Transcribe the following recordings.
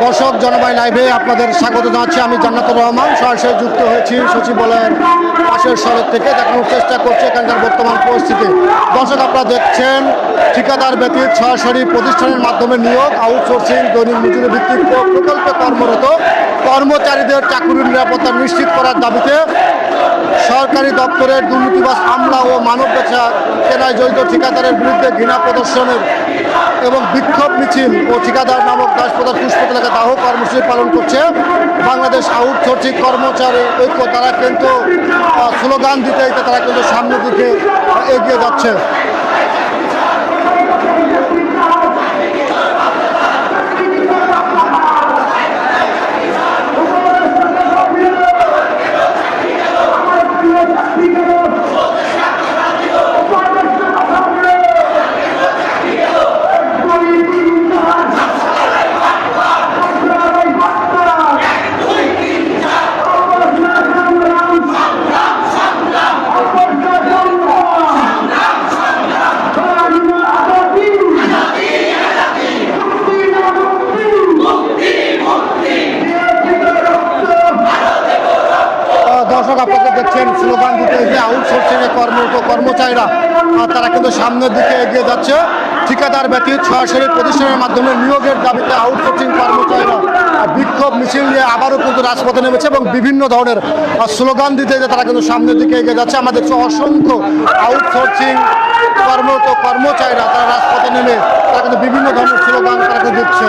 দর্শক জনবাই লাইভে আপনাদের স্বাগত জানাচ্ছি। আমি জান্নাতুর রহমান, সরাসরি যুক্ত হয়েছি সচিবালয়ের পাশের সড়ক থেকে। দেখানোর চেষ্টা করছি এখানকার বর্তমান পরিস্থিতি। দর্শক আপনারা দেখছেন, ঠিকাদার ব্যতীত সরাসরি প্রতিষ্ঠানের মাধ্যমে নিয়োগ আউটসোর্সিং দৈনিক মজুরি ভিত্তিক প্র- প্রকল্পে কর্মরত কর্মচারীদের চাকুরির নিরাপত্তা নিশ্চিত করার দাবিতে সরকারি দপ্তরের দুর্নীতিবাজ আমলা ও মানব বেচা কেনায় জড়িত ঠিকাদারের বিরুদ্ধে ঘৃণা প্রদর্শনের এবং বিক্ষোভ মিছিল ও ঠিকাদার নামক দাসপদার পুষ্পত এলাকা দাহ কর্মসূচি পালন করছে। বাংলাদেশ আউটসোর্সিং কর্মচারী ঐক্য, তারা কিন্তু স্লোগান দিতে দিতে তারা কিন্তু সামনের দিকে এগিয়ে যাচ্ছে আহ, দর্শক আপনারা দেখছেন স্লোগান দিতে যে আউটসোর্সিং এ কর্মরত কর্মচারীরা তারা কিন্তু সামনের দিকে এগিয়ে যাচ্ছে। ঠিকাদার ব্যতীত সরাসরি প্রতিষ্ঠানের মাধ্যমে নিয়োগের দাবিতে আউটসোর্সিং কর্মচারীরা বিক্ষোভ মিছিল নিয়ে আবারও কিন্তু রাজপথে নেমেছে এবং বিভিন্ন ধরনের স্লোগান দিতে যে তারা কিন্তু সামনের দিকে এগিয়ে যাচ্ছে। আমাদের অসংখ্য আউটসোর্সিং কর্মরত কর্মচারীরা তারা রাজপথে নেমে তারা কিন্তু বিভিন্ন ধরনের স্লোগান তারা কিন্তু দিচ্ছে।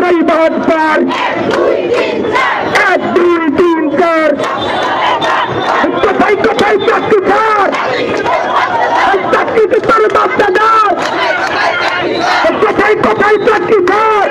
চার এই বাহাত্তর এক, দুই, তিন, চার। কোথায় কোথায় চাকরি চার চাকরিতে তোর বাচ্চা দাও কোথায় কোথায় চাকরি ছাড়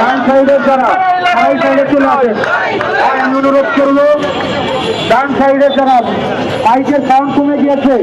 ডান সাইডের যারা সাইড সাইডে অনুরোধ করব ডান সাইডের যারা বাইকের সাউন্ড কমে গিয়েছে।